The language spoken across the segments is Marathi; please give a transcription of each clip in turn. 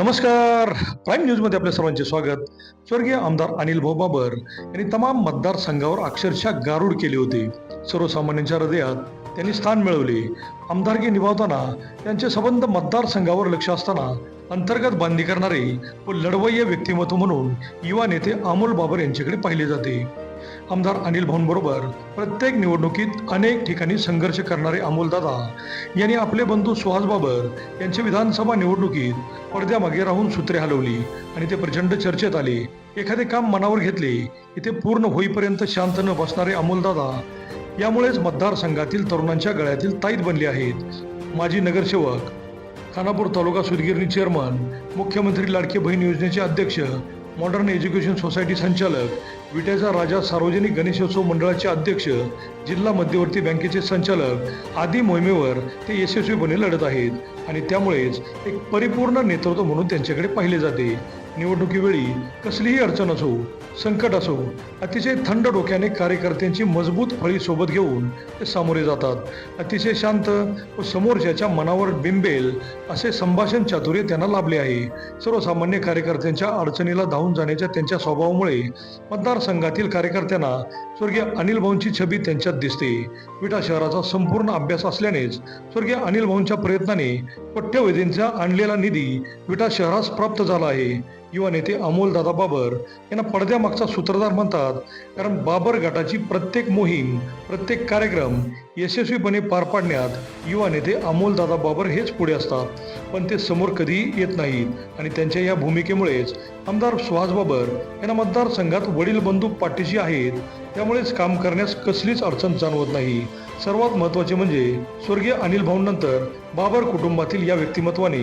नमस्कार. प्राईम न्यूजमध्ये आपल्या सर्वांचे स्वागत. स्वर्गीय आमदार अनिल भाऊ बाबर यांनी तमाम मतदारसंघावर अक्षरशः गारूड केले होते. सर्वसामान्यांच्या हृदयात त्यांनी स्थान मिळवले. आमदारकी निभावताना त्यांचे संबंध मतदारसंघावर लक्ष असताना अंतर्गत बांधी करणारे व लढवय्य व्यक्तिमत्व म्हणून युवा नेते अमोल बाबर यांच्याकडे पाहिले जाते. आमदार अनिल भाऊंबरोबर प्रत्येक निवडणुकीत अनेक ठिकाणी संघर्ष करणारे अमोलदादा यांनी आपले बंधू सुहास बाबर यांच्या विधानसभा निवडणुकीत पडद्यामागे राहून सूत्रे हलवली आणि ते प्रचंड चर्चेत आले. एखादे काम मनावर घेतले की ते पूर्ण होईपर्यंत शांत न बसणारे अमोलदादा यामुळेच मतदारसंघातील तरुणांच्या गळ्यातील ताईत बनले आहेत. माजी नगरसेवक खानापूर तालुका सुदगिरणी चेअरमन मुख्यमंत्री लाडके बहीण योजनेचे अध्यक्ष मॉडर्न एज्युकेशन सोसायटी संचालक विट्याचा राजा सार्वजनिक गणेशोत्सव मंडळाचे अध्यक्ष जिल्हा मध्यवर्ती बँकेचे संचालक आदी मोहिमेवर ते यशस्वीपणे लढत आहेत. आणि त्यामुळेच एक परिपूर्ण नेतृत्व म्हणून त्यांच्याकडे पाहिले जाते. निवडणुकीवेळी कसलीही अडचण असो संकट असो अतिशय थंड डोक्याने कार्यकर्त्यांची मजबूत फळी सोबत घेऊन ते सामोरे जातात. अतिशय शांत व समोरच्याच्या मनावर बिंबेल असे संभाषण चातुर्य त्यांना लाभले आहे. सर्वसामान्य कार्यकर्त्यांच्या अडचणीला धावून जाण्याच्या त्यांच्या स्वभावामुळे मतदारसंघातील कार्यकर्त्यांना स्वर्गीय अनिल भाऊंची छबी त्यांच्यात दिसते. विटा शहराचा संपूर्ण अभ्यास असल्यानेच स्वर्गीय अनिल भाऊंच्या प्रयत्नाने पठ्यवैद्यांचा आणलेला निधी विटा शहरास प्राप्त झाला आहे. युवा नेते अमोल दादा बाबर यांना पडद्यामागचा सूत्रधार म्हणतात. कारण बाबर गटाची प्रत्येक मोहीम प्रत्येक कार्यक्रम यशस्वीपणे पार पाडण्यात युवा नेते अमोल दादा बाबर हेच पुढे असतात. पण ते समोर कधी येत नाहीत. आणि त्यांच्या या भूमिकेमुळेच आमदार सुहास बाबर यांना मतदारसंघात वडील बंधू पाठीशी आहेत. त्यामुळेच काम करण्यास कसलीच अडचण जाणवत नाही. सर्वात महत्त्वाचे म्हणजे स्वर्गीय अनिल भाऊंनंतर बाबर कुटुंबातील या व्यक्तिमत्वाने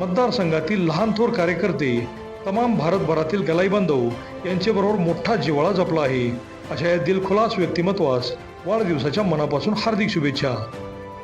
मतदारसंघातील लहान थोर कार्यकर्ते तमाम भारतभरातील गलाई बांधव यांच्याबरोबर मोठा जिवाळा जपला आहे. अशा या दिलखुलास व्यक्तिमत्वास वाढदिवसाच्या मनापासून हार्दिक शुभेच्छा.